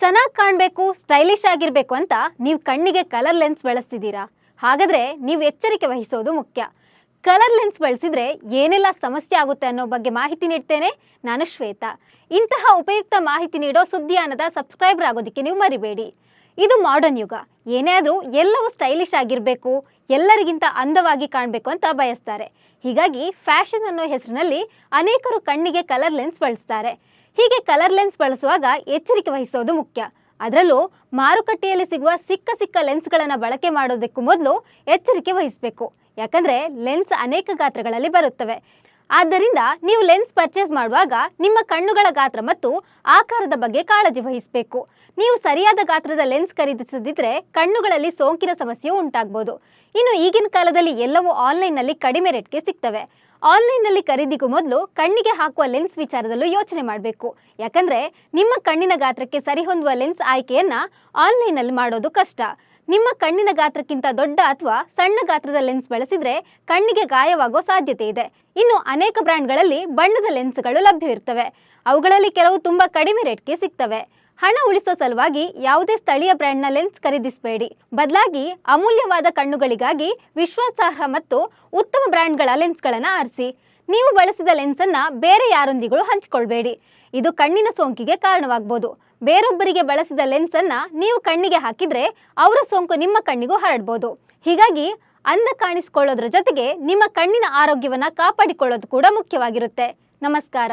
ಚೆನ್ನಾಗಿ ಕಾಣಬೇಕು ಸ್ಟೈಲಿಶ್ ಆಗಿರಬೇಕು ಅಂತ ನೀವು ಕಣ್ಣಿಗೆ ಕಲರ್ ಲೆನ್ಸ್ ಬಳಸ್ತಿದ್ದೀರಾ? ಹಾಗಾದರೆ ನೀವು ಎಚ್ಚರಿಕೆ ವಹಿಸೋದು ಮುಖ್ಯ. ಕಲರ್ ಲೆನ್ಸ್ ಬಳಸಿದ್ರೆ ಏನೆಲ್ಲ ಸಮಸ್ಯೆ ಆಗುತ್ತೆ ಅನ್ನೋ ಬಗ್ಗೆ ಮಾಹಿತಿ ನೀಡ್ತೇನೆ. ನಾನು ಶ್ವೇತಾ. ಇಂತಹ ಉಪಯುಕ್ತ ಮಾಹಿತಿ ನೀಡೋ ಸುದ್ದಿಯಾನದ ಸಬ್ಸ್ಕ್ರೈಬರ್ ಆಗೋದಕ್ಕೆ ನೀವು ಮರಿಬೇಡಿ. ಇದು ಮಾಡರ್ನ್ ಯುಗ. ಏನೇ ಆದರೂ ಎಲ್ಲವೂ ಸ್ಟೈಲಿಶ್ ಆಗಿರಬೇಕು, ಎಲ್ಲರಿಗಿಂತ ಅಂದವಾಗಿ ಕಾಣಬೇಕು ಅಂತ ಬಯಸ್ತಾರೆ. ಹೀಗಾಗಿ ಫ್ಯಾಷನ್ ಅನ್ನೋ ಹೆಸರಿನಲ್ಲಿ ಅನೇಕರು ಕಣ್ಣಿಗೆ ಕಲರ್ ಲೆನ್ಸ್ ಬಳಸ್ತಾರೆ. ಹೀಗೆ ಕಲರ್ ಲೆನ್ಸ್ ಬಳಸುವಾಗ ಎಚ್ಚರಿಕೆ ವಹಿಸೋದು ಮುಖ್ಯ. ಅದರಲ್ಲೂ ಮಾರುಕಟ್ಟೆಯಲ್ಲಿ ಸಿಗುವ ಸಿಕ್ಕ ಸಿಕ್ಕ ಲೆನ್ಸ್ಗಳನ್ನು ಬಳಕೆ ಮಾಡೋದಕ್ಕೂ ಮೊದಲು ಎಚ್ಚರಿಕೆ ವಹಿಸಬೇಕು. ಯಾಕಂದರೆ ಲೆನ್ಸ್ ಅನೇಕ ಗಾತ್ರಗಳಲ್ಲಿ ಬರುತ್ತವೆ. ಆದ್ದರಿಂದ ನೀವು ಲೆನ್ಸ್ ಪರ್ಚೇಸ್ ಮಾಡುವಾಗ ನಿಮ್ಮ ಕಣ್ಣುಗಳ ಗಾತ್ರ ಮತ್ತು ಆಕಾರದ ಬಗ್ಗೆ ಕಾಳಜಿ ವಹಿಸಬೇಕು. ನೀವು ಸರಿಯಾದ ಗಾತ್ರದ ಲೆನ್ಸ್ ಖರೀದಿಸದಿದ್ರೆ ಕಣ್ಣುಗಳಲ್ಲಿ ಸೋಂಕಿನ ಸಮಸ್ಯೆ ಉಂಟಾಗಬಹುದು ಇನ್ನು ಈಗಿನ ಕಾಲದಲ್ಲಿ ಎಲ್ಲವೂ ಆನ್ಲೈನ್ನಲ್ಲಿ ಕಡಿಮೆ ರೇಟ್ಗೆ ಸಿಗ್ತವೆ. ಆನ್ಲೈನ್ನಲ್ಲಿ ಖರೀದಿಗೂ ಮೊದಲು ಕಣ್ಣಿಗೆ ಹಾಕುವ ಲೆನ್ಸ್ ವಿಚಾರದಲ್ಲೂ ಯೋಚನೆ ಮಾಡಬೇಕು. ಯಾಕಂದ್ರೆ ನಿಮ್ಮ ಕಣ್ಣಿನ ಗಾತ್ರಕ್ಕೆ ಸರಿಹೊಂದುವ ಲೆನ್ಸ್ ಆಯ್ಕೆಯನ್ನ ಆನ್ಲೈನ್ನಲ್ಲಿ ಮಾಡೋದು ಕಷ್ಟ. ನಿಮ್ಮ ಕಣ್ಣಿನ ಗಾತ್ರಕ್ಕಿಂತ ದೊಡ್ಡ ಅಥವಾ ಸಣ್ಣ ಗಾತ್ರದ ಲೆನ್ಸ್ ಬಳಸಿದ್ರೆ ಕಣ್ಣಿಗೆ ಗಾಯವಾಗೋ ಸಾಧ್ಯತೆ ಇದೆ. ಇನ್ನು ಅನೇಕ ಬ್ರ್ಯಾಂಡ್ಗಳಲ್ಲಿ ಬಣ್ಣದ ಲೆನ್ಸ್ಗಳು ಲಭ್ಯವಿರ್ತವೆ. ಅವುಗಳಲ್ಲಿ ಕೆಲವು ತುಂಬಾ ಕಡಿಮೆ ರೇಟ್ಗೆ ಸಿಗ್ತವೆ. ಹಣ ಉಳಿಸೋ ಸಲುವಾಗಿ ಯಾವುದೇ ಸ್ಥಳೀಯ ಬ್ರ್ಯಾಂಡ್ನ ಲೆನ್ಸ್ ಖರೀದಿಸಬೇಡಿ. ಬದಲಾಗಿ ಅಮೂಲ್ಯವಾದ ಕಣ್ಣುಗಳಿಗಾಗಿ ವಿಶ್ವಾಸಾರ್ಹ ಮತ್ತು ಉತ್ತಮ ಬ್ರ್ಯಾಂಡ್ಗಳ ಲೆನ್ಸ್ಗಳನ್ನು ಆರಿಸಿ. ನೀವು ಬಳಸಿದ ಲೆನ್ಸನ್ನು ಬೇರೆ ಯಾರೊಂದಿಗೂ ಹಂಚಿಕೊಳ್ಬೇಡಿ. ಇದು ಕಣ್ಣಿನ ಸೋಂಕಿಗೆ ಕಾರಣವಾಗಬಹುದು ಬೇರೊಬ್ಬರಿಗೆ ಬಳಸಿದ ಲೆನ್ಸ್ ಅನ್ನ ನೀವು ಕಣ್ಣಿಗೆ ಹಾಕಿದ್ರೆ ಅವರ ಸೋಂಕು ನಿಮ್ಮ ಕಣ್ಣಿಗೂ ಹರಡ್ಬೋದು. ಹೀಗಾಗಿ ಅಂದ ಕಾಣಿಸಿಕೊಳ್ಳೋದ್ರ ಜೊತೆಗೆ ನಿಮ್ಮ ಕಣ್ಣಿನ ಆರೋಗ್ಯವನ್ನ ಕಾಪಾಡಿಕೊಳ್ಳೋದು ಕೂಡ ಮುಖ್ಯವಾಗಿರುತ್ತೆ. ನಮಸ್ಕಾರ.